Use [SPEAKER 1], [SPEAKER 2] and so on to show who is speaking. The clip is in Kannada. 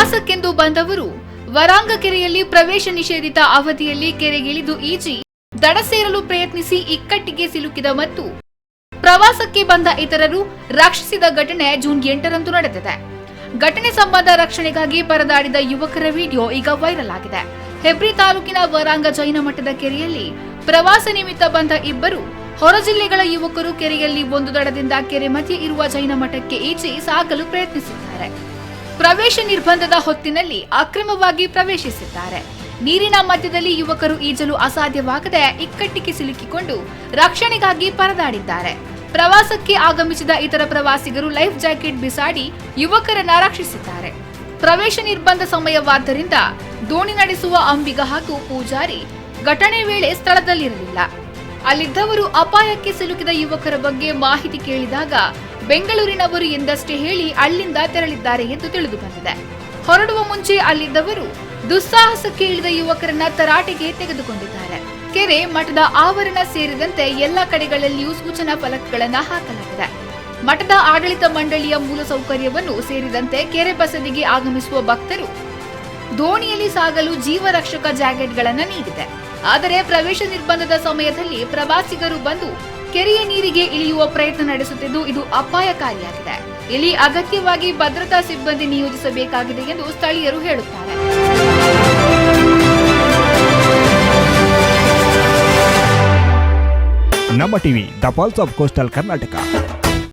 [SPEAKER 1] ಪ್ರವಾಸಕ್ಕೆಂದು ಬಂದವರು ವರಾಂಗ ಕೆರೆಯಲ್ಲಿ ಪ್ರವೇಶ ನಿಷೇಧಿತ ಅವಧಿಯಲ್ಲಿ ಕೆರೆಗಿಳಿದು ಈಜಿ ದಡ ಸೇರಲು ಪ್ರಯತ್ನಿಸಿ ಇಕ್ಕಟ್ಟಿಗೆ ಸಿಲುಕಿದ ಮತ್ತು ಪ್ರವಾಸಕ್ಕೆ ಬಂದ ಇತರರು ರಕ್ಷಿಸಿದ ಘಟನೆ ಜೂನ್ ಎಂಟರಂದು ನಡೆದಿದೆ. ಘಟನೆ ಸಂಬಂಧ ರಕ್ಷಣೆಗಾಗಿ ಪರದಾಡಿದ ಯುವಕರ ವಿಡಿಯೋ ಈಗ ವೈರಲ್ ಆಗಿದೆ. ಹೆಬ್ರಿ ತಾಲೂಕಿನ ವರಾಂಗ ಜೈನ ಮಠದ ಕೆರೆಯಲ್ಲಿ ಪ್ರವಾಸ ನಿಮಿತ್ತ ಬಂದ ಇಬ್ಬರು ಹೊರ ಜಿಲ್ಲೆಗಳ ಯುವಕರು ಕೆರೆಯಲ್ಲಿ ಒಂದು ದಡದಿಂದ ಕೆರೆ ಮಧ್ಯೆ ಇರುವ ಜೈನ ಮಠಕ್ಕೆ ಈಚೆ ಸಾಕಲು ಪ್ರಯತ್ನಿಸಿದ್ದಾರೆ. ಪ್ರವೇಶ ನಿರ್ಬಂಧದ ಹೊತ್ತಿನಲ್ಲಿ ಅಕ್ರಮವಾಗಿ ಪ್ರವೇಶಿಸಿದ್ದಾರೆ. ನೀರಿನ ಮಧ್ಯದಲ್ಲಿ ಯುವಕರು ಈಜಲು ಅಸಾಧ್ಯವಾಗದೆ ಇಕ್ಕಟ್ಟಿಗೆ ಸಿಲುಕಿಕೊಂಡು ರಕ್ಷಣೆಗಾಗಿ ಪರದಾಡಿದ್ದಾರೆ. ಪ್ರವಾಸಕ್ಕೆ ಆಗಮಿಸಿದ ಇತರ ಪ್ರವಾಸಿಗರು ಲೈಫ್ ಜಾಕೆಟ್ ಬಿಸಾಡಿ ಯುವಕರನ್ನ ರಕ್ಷಿಸಿದ್ದಾರೆ. ಪ್ರವೇಶ ನಿರ್ಬಂಧ ಸಮಯವಾದ್ದರಿಂದ ದೋಣಿ ನಡೆಸುವ ಅಂಬಿಗ ಹಾಗೂ ಪೂಜಾರಿ ಘಟನೆ ವೇಳೆ ಸ್ಥಳದಲ್ಲಿರಲಿಲ್ಲ. ಅಲ್ಲಿದ್ದವರು ಅಪಾಯಕ್ಕೆ ಸಿಲುಕಿದ ಯುವಕರ ಬಗ್ಗೆ ಮಾಹಿತಿ ಕೇಳಿದಾಗ ಬೆಂಗಳೂರಿನವರು ಎಂದಷ್ಟೇ ಹೇಳಿ ಅಲ್ಲಿಂದ ತೆರಳಿದ್ದಾರೆ ಎಂದು ತಿಳಿದು ಬಂದಿದೆ ಹೊರಡುವ ಮುಂಚೆ ಅಲ್ಲಿದ್ದವರು ದುಸ್ಸಾಹಸಕ್ಕೆ ಇಳಿದ ಯುವಕರನ್ನ ತರಾಟೆಗೆ ತೆಗೆದುಕೊಂಡಿದ್ದಾರೆ. ಕೆರೆ, ಮಠದ ಆವರಣ ಸೇರಿದಂತೆ ಎಲ್ಲ ಕಡೆಗಳಲ್ಲಿಯೂ ಸೂಚನಾ ಫಲಕಗಳನ್ನ ಹಾಕಲಾಗಿದೆ. ಮಠದ ಆಡಳಿತ ಮಂಡಳಿಯ ಮೂಲಸೌಕರ್ಯವನ್ನು ಸೇರಿದಂತೆ ಕೆರೆ ಬಸದಿಗೆ ಆಗಮಿಸುವ ಭಕ್ತರು ದೋಣಿಯಲ್ಲಿ ಸಾಗಲು ಜೀವರಕ್ಷಕ ಜಾಕೆಟ್ಗಳನ್ನು ನೀಡಿದೆ. ಆದರೆ ಪ್ರವೇಶ ನಿರ್ಬಂಧದ ಸಮಯದಲ್ಲಿ ಪ್ರವಾಸಿಗರು ಬಂದು ಕೆರೆಯ ನೀರಿಗೆ ಇಳಿಯುವ ಪ್ರಯತ್ನ ನಡೆಸುತ್ತಿದ್ದು, ಇದು ಅಪಾಯಕಾರಿಯಾಗಿದೆ. ಇಲ್ಲಿ ಅಗತ್ಯವಾಗಿ ಭದ್ರತಾ ಸಿಬ್ಬಂದಿ ನಿಯೋಜಿಸಬೇಕಾಗಿದೆ ಎಂದು ಸ್ಥಳೀಯರು ಹೇಳುತ್ತಾರೆ.
[SPEAKER 2] ನಮ್ಮ TV, the of coastal Karnataka.